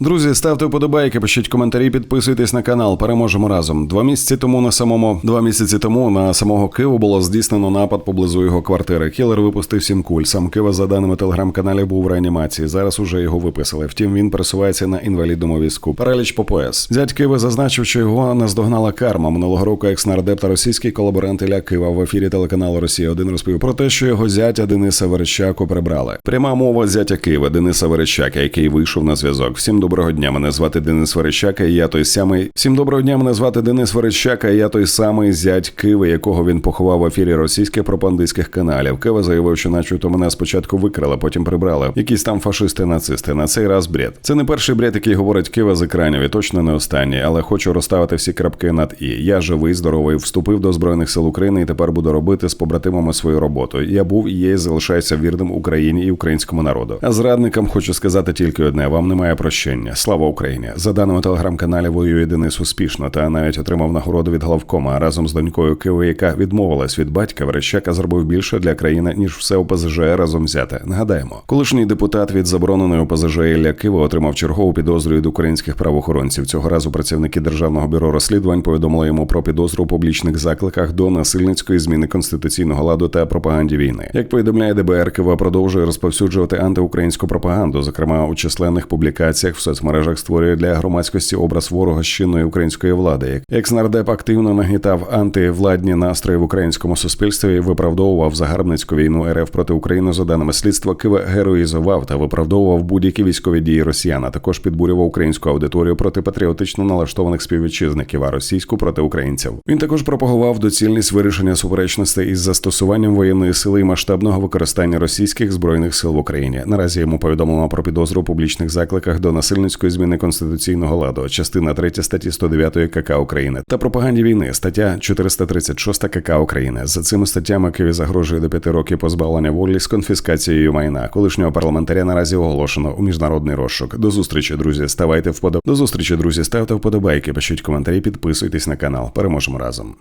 Друзі, ставте вподобайки, пишіть коментарі, підписуйтесь на канал. Переможемо разом. Два місяці тому на самому два місяці тому на самого Києва було здійснено напад поблизу його квартири. Кілер випустив сім куль. Сам Кива, за даними телеграм-каналі, був в реанімації. Зараз уже його виписали. Втім, він пересувається на інвалідному візку. Параліч по пояс. Зять Киви зазначив, що його наздогнала карма. Минулого року екс-нардеп та російський колаборант Ілля Кива в ефірі телеканалу Росія 1 розповів про те, що його зятя Дениса Верещаку прибрали. Пряма мова зятя Києва Дениса Верещака, який вийшов на зв'язок. Всім доброго дня. Мене звати Денис Верещака. і Я той самий. Всім доброго дня. Мене звати Денис Верещака. і Я той самий зять Киви, якого він поховав в ефірі російських пропагандистських каналів. Кива заявив, що начебто мене спочатку викрали, потім прибрали. Якісь там фашисти-нацисти. На цей раз бред. Це не перший бред, який говорить Кива з екранів, і точно не останній, але хочу розставити всі крапки над і. Я живий, здоровий, вступив до збройних сил України і тепер буду робити з побратимами свою роботу. Я був і є, залишаюся вірним Україні і українському народу. А зрадникам хочу сказати тільки одне: вам немає прощення. Слава Україні! За даними телеграм-каналі воює Денис успішно та навіть отримав нагороду від главкома разом з донькою Киви, яка відмовилась від батька. Верещака зробив більше для країни ніж все ОПЗЖ разом взяте. Нагадаємо, колишній депутат від забороненої ОПЗЖ Ілля Кива отримав чергову підозру від українських правоохоронців. Цього разу працівники державного бюро розслідувань повідомили йому про підозру у публічних закликах до насильницької зміни конституційного ладу та пропаганді війни. Як повідомляє ДБР, Кива продовжує розповсюджувати антиукраїнську пропаганду, зокрема у численних публікаціях в соцмережах створює для громадськості образ ворога з чинної української влади. Екс-нардеп активно нагнітав антивладні настрої в українському суспільстві і виправдовував загарбницьку війну РФ проти України. За даними слідства, Кива героїзував та виправдовував будь-які військові дії росіян. а Також підбурював українську аудиторію проти патріотично налаштованих співвітчизників, а російську проти українців. Він також пропагував доцільність вирішення суперечностей із застосуванням воєнної сили і масштабного використання російських збройних сил в Україні. Наразі йому повідомлено про підозру у публічних закликах до насильницької зміни конституційного ладу, частина 3 статті 109 КК України та пропаганді війни, стаття 436 КК України. За цими статтями Києві загрожує до п'яти років позбавлення волі з конфіскацією майна. Колишнього парламентаря наразі оголошено у міжнародний розшук. До зустрічі, друзі. Ставайте вподоб... До зустрічі, друзі. Ставте вподобайки, пишіть коментарі, підписуйтесь на канал. Переможемо разом.